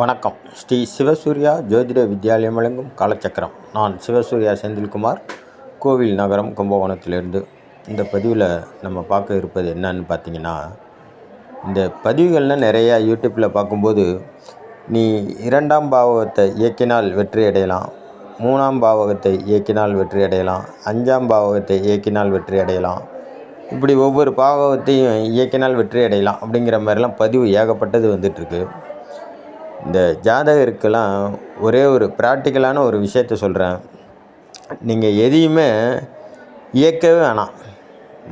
வணக்கம். ஸ்ரீ சிவசூர்யா ஜோதிட வித்யாலயம் வழங்கும் காலச்சக்கரம். நான் சிவசூர்யா செந்தில்குமார். கோவில் நகரம் கும்பகோணத்திலிருந்து. இந்த பதிவில் நம்ம பார்க்க இருப்பது என்னன்னு பார்த்தீங்கன்னா இந்த பதிவுகள்லாம் நிறையா யூடியூப்பில் பார்க்கும்போது நீ இரண்டாம் பாவகத்தை இயக்கினால் வெற்றி அடையலாம். மூணாம் பாவகத்தை இயக்கினால் வெற்றி அடையலாம். அஞ்சாம் பாவகத்தை இயக்கினால் வெற்றி அடையலாம். இப்படி ஒவ்வொரு பாவகத்தையும் இயக்கினால் வெற்றி அடையலாம் அப்படிங்கிற மாதிரிலாம் பதிவு ஏகப்பட்டது வந்துட்டுருக்கு இந்த ஜாதகருக்கெல்லாம் ஒரே ஒரு ப்ராக்டிக்கலான ஒரு விஷயத்த சொல்கிறேன் நீங்கள் எதையுமே இயக்கவே வேணாம்.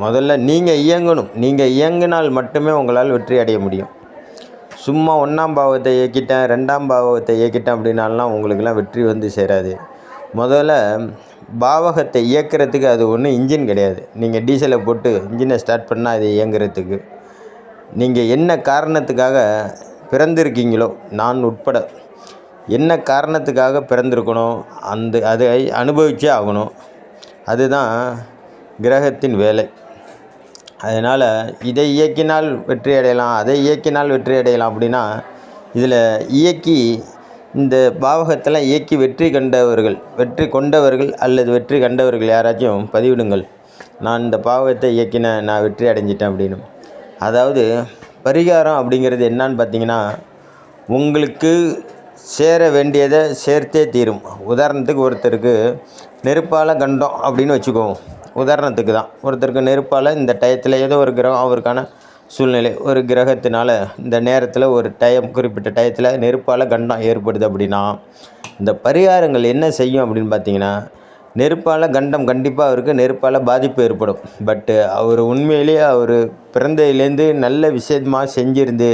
முதல்ல நீங்கள் இயங்கணும். நீங்கள் இயங்கினால் மட்டுமே உங்களால் வெற்றி அடைய முடியும். சும்மா ஒன்றாம் பாவத்தை இயக்கிட்டேன் ரெண்டாம் பாவத்தை இயக்கிட்டேன் அப்படின்னாலாம் உங்களுக்கெல்லாம் வெற்றி வந்து சேராது. முதல்ல பாவகத்தை இயக்கிறதுக்கு அது ஒன்றும் இன்ஜின் கிடையாது. நீங்கள் டீசலை போட்டு இன்ஜினை ஸ்டார்ட் பண்ணால் அது இயங்குறதுக்கு. நீங்கள் என்ன காரணத்துக்காக பிறந்திருக்கீங்களோ? நான் உட்பட. என்ன காரணத்துக்காக பிறந்திருக்கணும்? அந்த அதை அனுபவிச்சே ஆகணும். அதுதான் கிரகத்தின் வேலை. அதனால் இதை இயக்கினால் வெற்றி அடையலாம் அதை இயக்கினால் வெற்றி அடையலாம் அப்படின்னா இதில் இயக்கி இந்த பாவகத்தில் இயக்கி வெற்றி கண்டவர்கள் வெற்றி கொண்டவர்கள் அல்லது வெற்றி கண்டவர்கள் யாராச்சும் பதிவிடுங்கள். நான் இந்த பாவகத்தை இயக்கினேன் நான் வெற்றி அடைஞ்சிட்டேன் அப்படின்னு. அதாவது பரிகாரம் அப்படிங்கிறது என்னான்னு பார்த்தீங்கன்னா உங்களுக்கு சேர வேண்டியதை சேர்த்தே தீரும். உதாரணத்துக்கு ஒருத்தருக்கு நெருப்பால் கண்டம் அப்படின்னு வச்சுக்குவோம் உதாரணத்துக்கு தான். ஒருத்தருக்கு நெருப்பால் இந்த டயத்தில் ஏதோ ஒரு கிரகம் அவருக்கான சூழ்நிலை ஒரு கிரகத்தினால இந்த நேரத்தில் ஒரு டயம் குறிப்பிட்ட டயத்தில் நெருப்பால் கண்டம் ஏற்படுது அப்படின்னா இந்த பரிகாரங்கள் என்ன செய்யும் அப்படின்னு பார்த்தீங்கன்னா நெருப்பால் கண்டம் கண்டிப்பாக அவருக்கு நெருப்பால் பாதிப்பு ஏற்படும். பட்டு அவர் உண்மையிலேயே அவர் பிறந்ததுலேருந்து நல்ல விஷயமாக செஞ்சிருந்து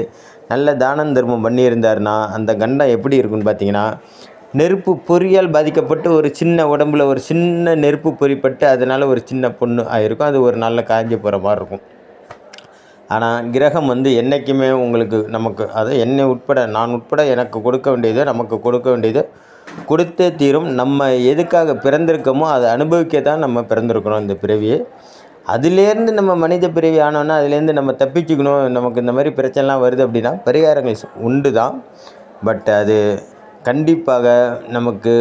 நல்ல தானம் தர்மம் பண்ணியிருந்தார்னா அந்த கண்டம் எப்படி இருக்குன்னு பார்த்தீங்கன்னா நெருப்பு பொறியால் பாதிக்கப்பட்டு ஒரு சின்ன உடம்புல ஒரு சின்ன நெருப்பு பொறிப்பட்டு அதனால் ஒரு சின்ன பொண்ணு ஆகிருக்கும் அது ஒரு நல்ல காஞ்சி போகிற மாதிரி இருக்கும். ஆனால் கிரகம் வந்து என்றைக்குமே உங்களுக்கு நமக்கு அதை என்னை உட்பட நான் உட்பட எனக்கு கொடுக்க வேண்டியது நமக்கு கொடுக்க வேண்டியது கொடுத்தே தீரும். நம்ம எதுக்காக பிறந்திருக்கோமோ அதை அனுபவிக்க தான் நம்ம பிறந்திருக்கிறோம் இந்த பிறவியை. அதுலேருந்து நம்ம மனித பிறவி ஆனோன்னா அதுலேருந்து நம்ம தப்பிச்சுக்கணும். நமக்கு இந்த மாதிரி பிரச்சனைலாம் வருது அப்படின்னா பரிகாரங்கள் உண்டு தான். பட் அது கண்டிப்பாக நமக்கு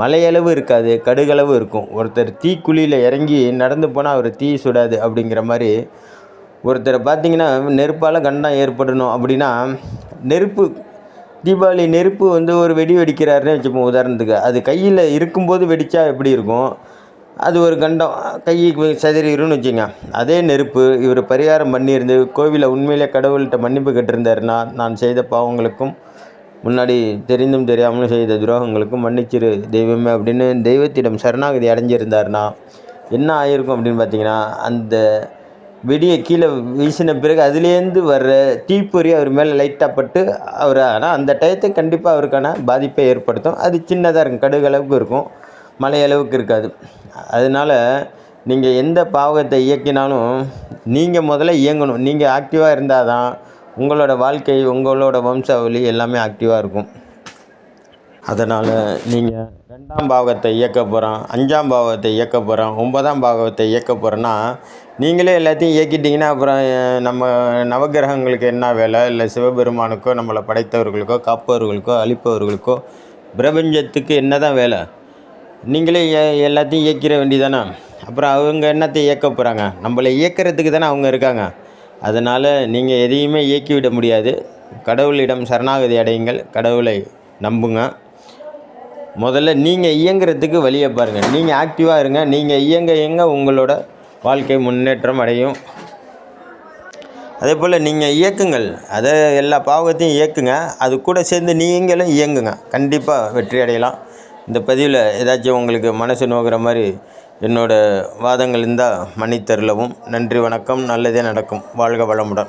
மலையளவு இருக்காது கடுகளவு இருக்கும். ஒருத்தர் தீக்குழியில் இறங்கி நடந்து போனால் அவர் தீ சுடாது அப்படிங்கிற மாதிரி ஒருத்தரை பார்த்திங்கன்னா நெருப்பால் கண்டம் ஏற்படணும் அப்படின்னா நெருப்பு தீபாவளி நெருப்பு வந்து ஒரு வெடி வெடிக்கிறாருன்னு வச்சுப்போம் உதாரணத்துக்கு. அது கையில் இருக்கும்போது வெடித்தா எப்படி இருக்கும்? அது ஒரு கண்டம். கைக்கு சதுரிருன்னு வச்சுங்க. அதே நெருப்பு இவர் பரிகாரம் பண்ணியிருந்து கோவிலில் உண்மையிலே கடவுள்கிட்ட மன்னிப்பு கேட்டிருந்தாருன்னா நான் செய்த பாவங்களுக்கும் முன்னாடி தெரிந்தும் தெரியாமலும் செய்த துரோகங்களுக்கும் மன்னிச்சிரு தெய்வமே அப்படின்னு தெய்வத்திடம் சரணாகதி அடைஞ்சிருந்தாருன்னா என்ன ஆகிருக்கும் அப்படின்னு பார்த்தீங்கன்னா அந்த வெடியை கீழே வீசின பிறகு அதுலேருந்து வர்ற தீப்பொறி அவர் மேலே லைட்டாக பட்டு அவர் ஆனால் அந்த டயத்தை கண்டிப்பாக அவருக்கான பாதிப்பை ஏற்படுத்தும். அது சின்னதாக இருக்கும் கடுகு அளவுக்கு இருக்கும் மலை அளவுக்கு இருக்காது. அதனால் நீங்கள் எந்த பாவகத்தை இயக்கினாலும் நீங்கள் முதல்ல இயங்கணும். நீங்கள் ஆக்டிவாக இருந்தால் தான் உங்களோட வாழ்க்கை உங்களோட வம்சாவளி எல்லாமே ஆக்டிவாக இருக்கும். அதனால் நீங்கள் ரெண்டாம் பாகத்தை இயக்க போகிறோம் அஞ்சாம் பாகத்தை இயக்க போகிறோம் ஒன்பதாம் பாகத்தை இயக்க போகிறோன்னா நீங்களே எல்லாத்தையும் இயக்கிட்டிங்கன்னா அப்புறம் நம்ம நவகிரகங்களுக்கு என்ன வேலை? இல்லை சிவபெருமானுக்கோ நம்மளை படைத்தவர்களுக்கோ காப்பவர்களுக்கோ அழிப்பவர்களுக்கோ பிரபஞ்சத்துக்கு என்ன தான் வேலை? நீங்களே எல்லாத்தையும் இயக்கிற வேண்டியதானே? அப்புறம் அவங்க என்னத்தை இயக்க போகிறாங்க நம்மளை இயக்கிறதுக்கு தானே அவங்க இருக்காங்க. அதனால் நீங்கள் எதையுமே இயக்கிவிட முடியாது. கடவுளிடம் சரணாகதி அடையுங்கள். கடவுளை நம்புங்க. முதல்ல நீங்கள் இயங்குறதுக்கு வழியை பாருங்கள் நீங்கள் ஆக்டிவாக இருங்க. நீங்கள் இயங்க இயங்க உங்களோட வாழ்க்கை முன்னேற்றம் அடையும். அதே போல் நீங்கள் இயக்குங்கள். அதை எல்லா பாவகத்தையும் இயக்குங்க. அது கூட சேர்ந்து நீங்களும் இயங்குங்க. கண்டிப்பாக வெற்றி அடையலாம். இந்த பதிவில் ஏதாச்சும் உங்களுக்கு மனசு நோக்கிற மாதிரி என்னோடய வாதங்கள் இருந்தால் மன்னித்தருளவும். நன்றி வணக்கம். நல்லதே நடக்கும். வாழ்க வளமுடன்.